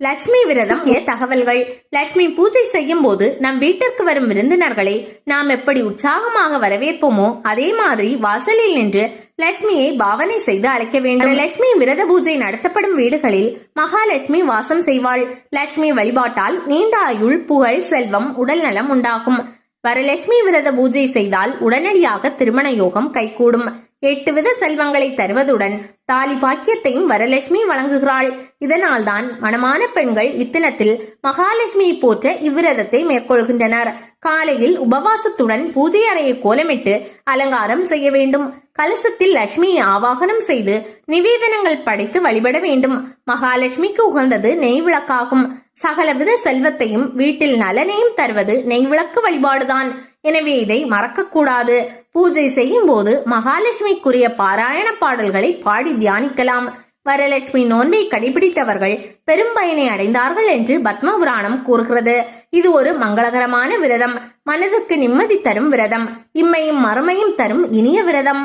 லட்சுமி விரதம் தகவல்கள். லட்சுமி பூஜை செய்யும் போது நம் வீட்டிற்கு வரும் விருந்தினர்களை நாம் எப்படி உற்சாகமாக வரவேற்போமோ அதே மாதிரி வாசலில் நின்று லட்சுமியை பாவனை செய்து அழைக்க வேண்டும். லட்சுமி விரத பூஜை நடத்தப்படும் வீடுகளில் மகாலட்சுமி வாசம் செய்வாள். லட்சுமி வழிபாட்டால் நீண்ட ஆயுள் புகழ் செல்வம் உடல் நலம் உண்டாகும். வரலட்சுமி விரத பூஜை செய்தால் உடனடியாக திருமண யோகம் கைகூடும். எட்டு வித செல்வங்களை தருவதுடன் தாலி பாக்கியத்தையும் வரலட்சுமி வழங்குகிறாள். இதனால்தான் மணமான பெண்கள் இத்தினத்தில் மகாலட்சுமியை போற்ற இவ்விரதத்தை மேற்கொள்கின்றனர். காலையில் உபவாசத்துடன் பூஜை அறையை கோலமிட்டு அலங்காரம் செய்ய வேண்டும். கலசத்தில் லட்சுமியை ஆவாகனம் செய்து நிவேதனங்கள் படைத்து வழிபட வேண்டும். மகாலட்சுமிக்கு உகந்தது நெய் விளக்காகும் சகலவித செல்வத்தையும் வீட்டில் நலனையும் தருவது நெய்விளக்கு வழிபாடுதான். எனவே இதை மறக்கக்கூடாது. பூஜை செய்யும் போது மகாலட்சுமிக்குரிய பாராயண பாடல்களை பாடி தியானிக்கலாம். வரலட்சுமி நோன்பை கடைபிடித்தவர்கள் பெரும் பயனை அடைந்தார்கள் என்று பத்ம புராணம் கூறுகிறது. இது ஒரு மங்களகரமான விரதம். மனதுக்கு நிம்மதி தரும் விரதம். இம்மையும் மறுமையும் தரும் இனிய விரதம்.